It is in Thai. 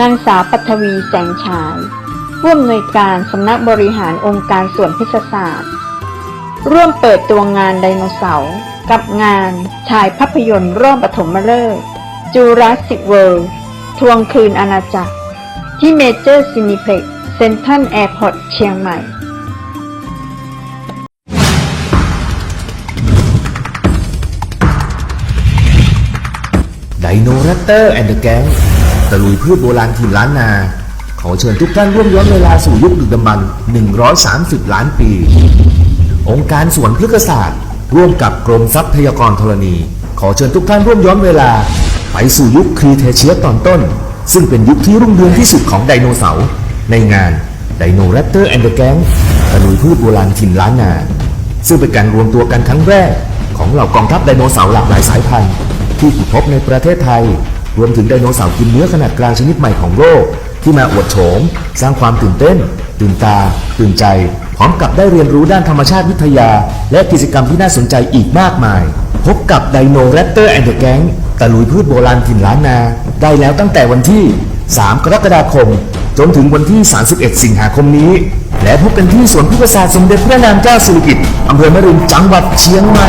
นางสาวปัทวีแสงฉายผู้อำนวยการสำนักบริหารองค์การส่วนพฤกษศาสตร์ ร่วมเปิดตัวงานไดโนเสาร์กับงานฉายภาพยนตร์ร่วมปฐมฤกษ์จูราสสิกเวิลด์ทวงคืนอาณาจักร ที่เมเจอร์ซินิเพล็กเซนทันแอร์พอร์ตเชียงใหม่ไดโนแรปเตอร์แอนด์แก๊ง ตะลุยพืชโบราณถิ่นล้านนา ขอเชิญทุกท่านร่วมย้อนเวลาสู่ยุคดึกดำบรรพ์130 ล้านปี องค์การสวนพฤกษศาสตร์ ร่วมกับกรมทรัพยากรธรณี ขอเชิญทุกท่านร่วมย้อนเวลา ไปสู่ยุคครีเทเชียสตอนต้น ซึ่งเป็นยุคที่รุ่งเรืองที่สุดของไดโนเสาร์ในงานไดโนแรปเตอร์แอนด์แก๊งตะลุยพืชโบราณถิ่นล้านนา ซึ่งเป็นการรวมตัวกันครั้งแรก ของเหล่ากองทัพไดโนเสาร์หลากหลายสายพันธุ์ที่ถูกพบในประเทศไทย รวมถึงไดโนเสาร์กินเนื้อขนาดกลางชนิดใหม่ของโลกที่มาอวดโฉม สร้างความตื่นเต้น ตื่นตา ตื่นใจ พร้อมกับได้เรียนรู้ด้านธรรมชาติวิทยา และกิจกรรมที่น่าสนใจอีกมากมาย พบกับไดโนแรปเตอร์แอนด์เดอะแก๊งตะลุยพืชโบราณถิ่นล้านนา ได้แล้วตั้งแต่วันที่ 3 กรกฎาคม จนถึงวันที่ 31 สิงหาคมนี้ และพบกันที่สวนพฤกษศาสตร์สมเด็จพระนางเจ้าสิริกิติ์อำเภอม่ริมจังหวัดเชียงใหม่